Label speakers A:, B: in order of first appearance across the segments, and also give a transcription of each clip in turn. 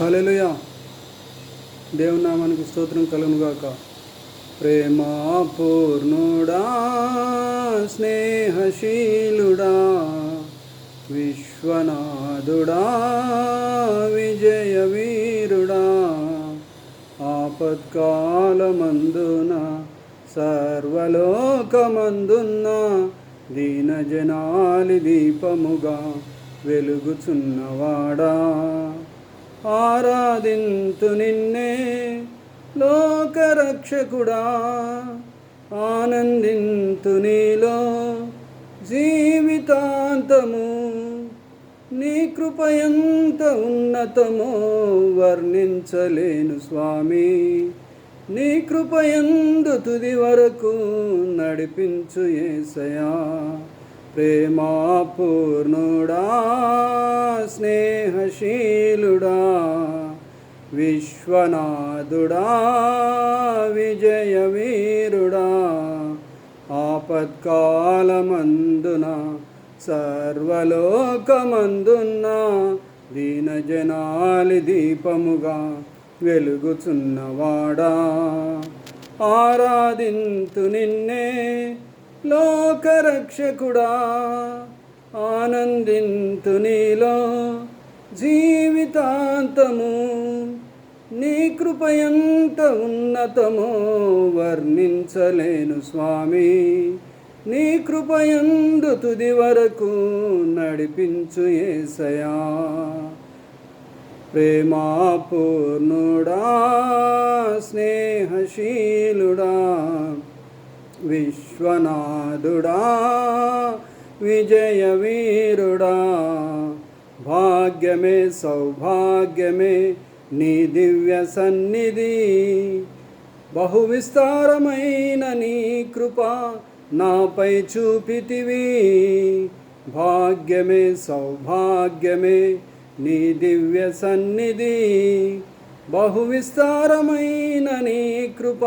A: హల్లెలూయ. దేవునామానికి స్తోత్రం కలునుగాక ప్రేమ పూర్ణుడా స్నేహశీలుడా విశ్వనాథుడా విజయ వీరుడా ఆపత్కాలమందున సర్వలోకమందున్న దీనజనాలి దీపముగా వెలుగుచున్నవాడా. ఆరాధింతు నిన్నే లోకరక్షకుడా. ఆనందింతు నీలో జీవితాంతము. నీ కృపయంత ఉన్నతమో వర్ణించలేను స్వామి. నీ కృపయందు తుది వరకు నడిపించు ఏసయా. ప్రేమాపూర్ణుడా స్నేహశీలుడా విశ్వనాథుడా విజయవీరుడా ఆపత్కాలమందున సర్వలోకమందున్న దీనజనాలి దీపముగా వెలుగుచున్నవాడా ఆరాధింతు నిన్నే లోకరక్షకుడా ఆనందింతు నీలో జీవితాంతము. నీ కృపయంత ఉన్నతమో వర్ణించలేను స్వామి. నీ కృపయందు తుది వరకు నడిపించు ఏసయా. ప్రేమాపూర్ణుడా స్నేహశీలుడా విశ్వనాథుడా విజయ వీరుడా భాగ్యమే సౌభాగ్యమే నీ దివ్య సన్నిధి. బహు విస్తారమైన నీ కృప నాపై చూపితివి. భాగ్యమే సౌభాగ్యమే నీ దివ్య సన్నిధి. బహు విస్తారమైన నీ కృప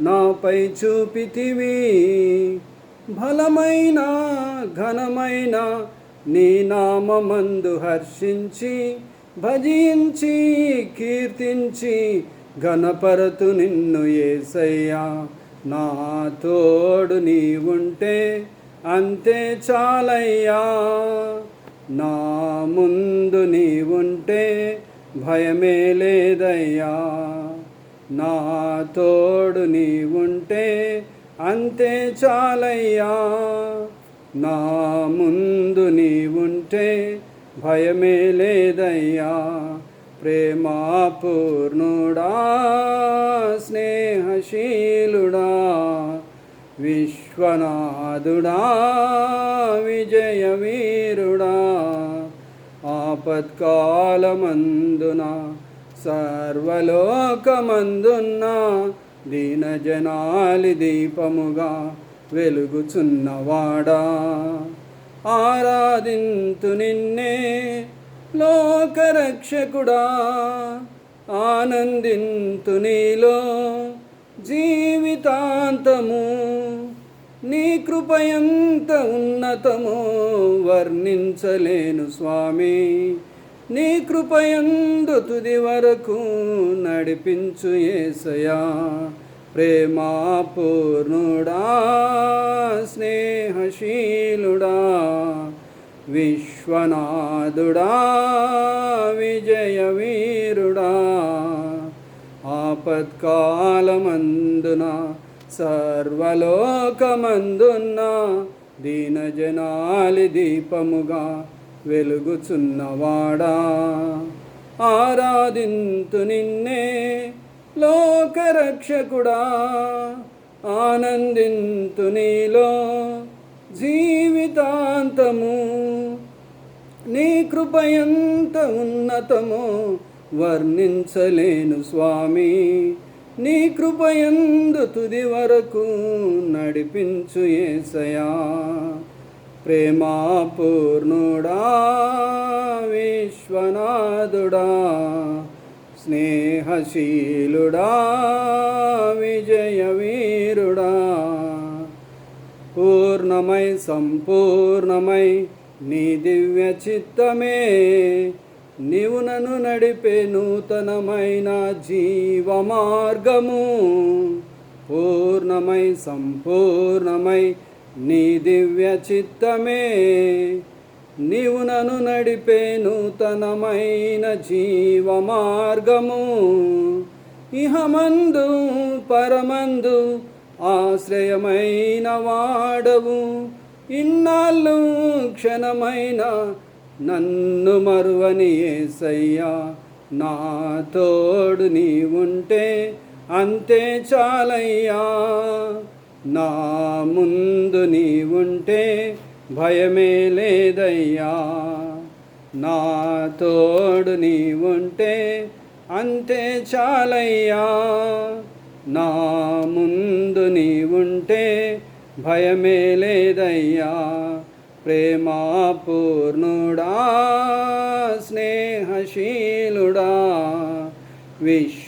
A: నాపై చూపితివి. బలమైన ఘనమైన నీ నామందు హర్షించి భజించి కీర్తించి గణపరతు నిన్ను ఏసయ్యా. నా తోడు నీవుంటే అంతే చాలయ్యా. నా ముందు నీవుంటే భయమే లేదయ్యా. నా తోడు నీవుంటే అంతే చాలయ్యా. నా ముందు నీవుంటే భయమే లేదయ్యా. ప్రేమాపూర్ణుడా స్నేహశీలుడా విశ్వనాథుడా విజయవీరుడా. ఆపత్కాలమందునా ఆపత్కాలమందున సర్వలోకమందున్న దీనజనాలి దీపముగా వెలుగుచున్నవాడా. ఆరాధింతు నిన్నే లోకరక్షకుడా. ఆనందింతు నీలో జీవితాంతము. నీ కృపయంత ఉన్నతము వర్ణించలేను స్వామి. నీ కృపయందు తుది వరకు నడిపించు ఏసయా ప్రేమాపూర్ణుడా స్నేహశీలుడా విశ్వనాథుడా విజయవీరుడా. ఆపత్కాలమందున సర్వలోకమందున్న దీనజనాలి దీపముగా వెలుగుచున్నవాడా? ఆరాధింతు నిన్నే లోకరక్షకుడా. ఆనందింతు నీలో జీవితాంతము. నీ కృపయంత ఉన్నతము వర్ణించలేను స్వామి. నీ కృపయందు తుది వరకు నడిపించు ఏసయా. ప్రేమా పూర్ణుడా విశ్వనాథుడా స్నేహశీలుడా విజయవీరుడా. పూర్ణమై సంపూర్ణమై నీ దివ్య చిత్తమే నీవు నన్ను నడిపే నూతనమైన జీవ మార్గము పూర్ణమై సంపూర్ణమై నీ దివ్య చిత్తమే. నీవు నను నడిపే నూతనమైన జీవ మార్గము ఇహమందు పరమందు ఆశ్రయమైన వాడవు. ఇన్నాళ్ళు క్షణమైన నన్ను మరువని ఏసయ్యా నా తోడు నీవుంటే అంతే చాలయ్యా. నా ముందు నీవుంటే భయమే లేదయ్యా. నా తోడు నీవుంటే అంతే చాలయ్యా. నా ముందు నీవుంటే భయమే లేదయ్యా. ప్రేమాపూర్ణుడా స్నేహశీలుడా విశ్వ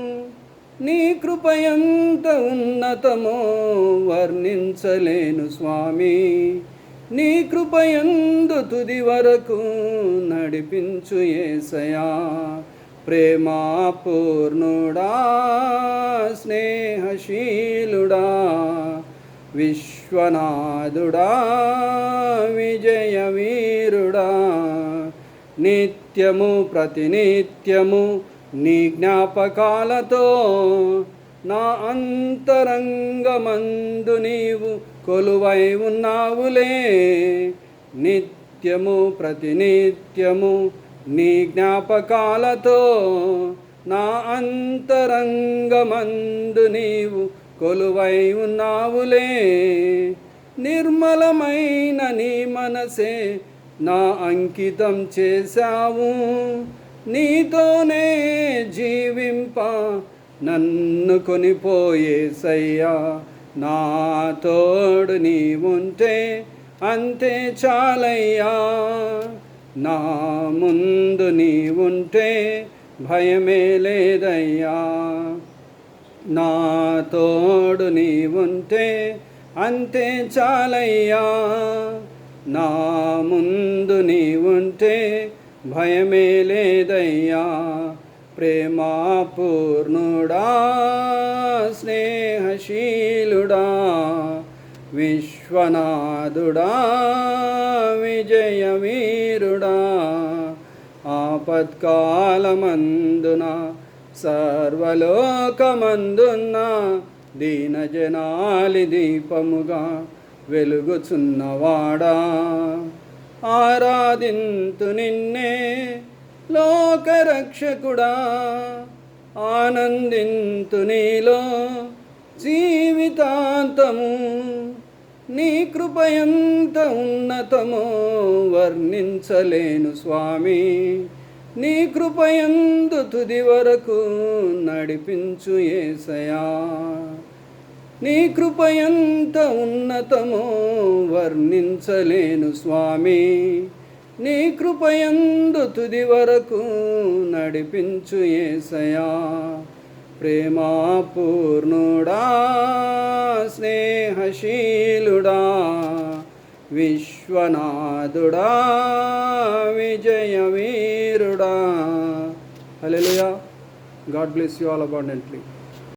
A: నీ కృపయంత ఉన్నతమో వర్ణించలేను స్వామి. నీ కృపయందు తుది వరకు నడిపించు ఏసయా. ప్రేమాపూర్ణుడా స్నేహశీలుడా విశ్వనాథుడా విజయవీరుడా. నిత్యము ప్రతినిత్యము నీ జ్ఞాపకాలతో నా అంతరంగమందు నీవు కొలువై ఉన్నావులే. నిత్యము ప్రతినిత్యము నీ జ్ఞాపకాలతో నా అంతరంగమందు నీవు కొలువై ఉన్నావులే. నిర్మలమైన నీ మనసే నా అంకితం చేశావు. నీతోనే జీవింప నన్ను కొనిపోయేసయ్యా నా తోడు నీవుంటే అంతే చాలయ్యా. నా ముందు నీవుంటే భయమే లేదయ్యా. నా తోడు నీవుంటే అంతే చాలయ్యా. నా ముందు నీవుంటే భయమే లేదయ్యా ప్రేమాపూర్ణుడా స్నేహశీలుడా విశ్వనాథుడా విజయవీరుడా ఆపత్కాలమందున సర్వలోకమందున్న దీనజనాలి దీపముగా వెలుగుచున్నవాడా. ఆరాధింతు నిన్నే లోకరక్షకుడా. ఆనందింతు నీలో జీవితాంతము. నీ కృపయంత ఉన్నతమో వర్ణించలేను స్వామి. నీ కృపయందు తుది వరకు నడిపించు ఏసయా. నీ కృపయంత ఉన్నతమో వర్ణించలేను స్వామి. నీ కృపయందు తుది వరకు నడిపించు ఏసయా. ప్రేమాపూర్ణుడా స్నేహశీలుడా విశ్వనాథుడా విజయవీరుడా. Hello God bless you all abundantly.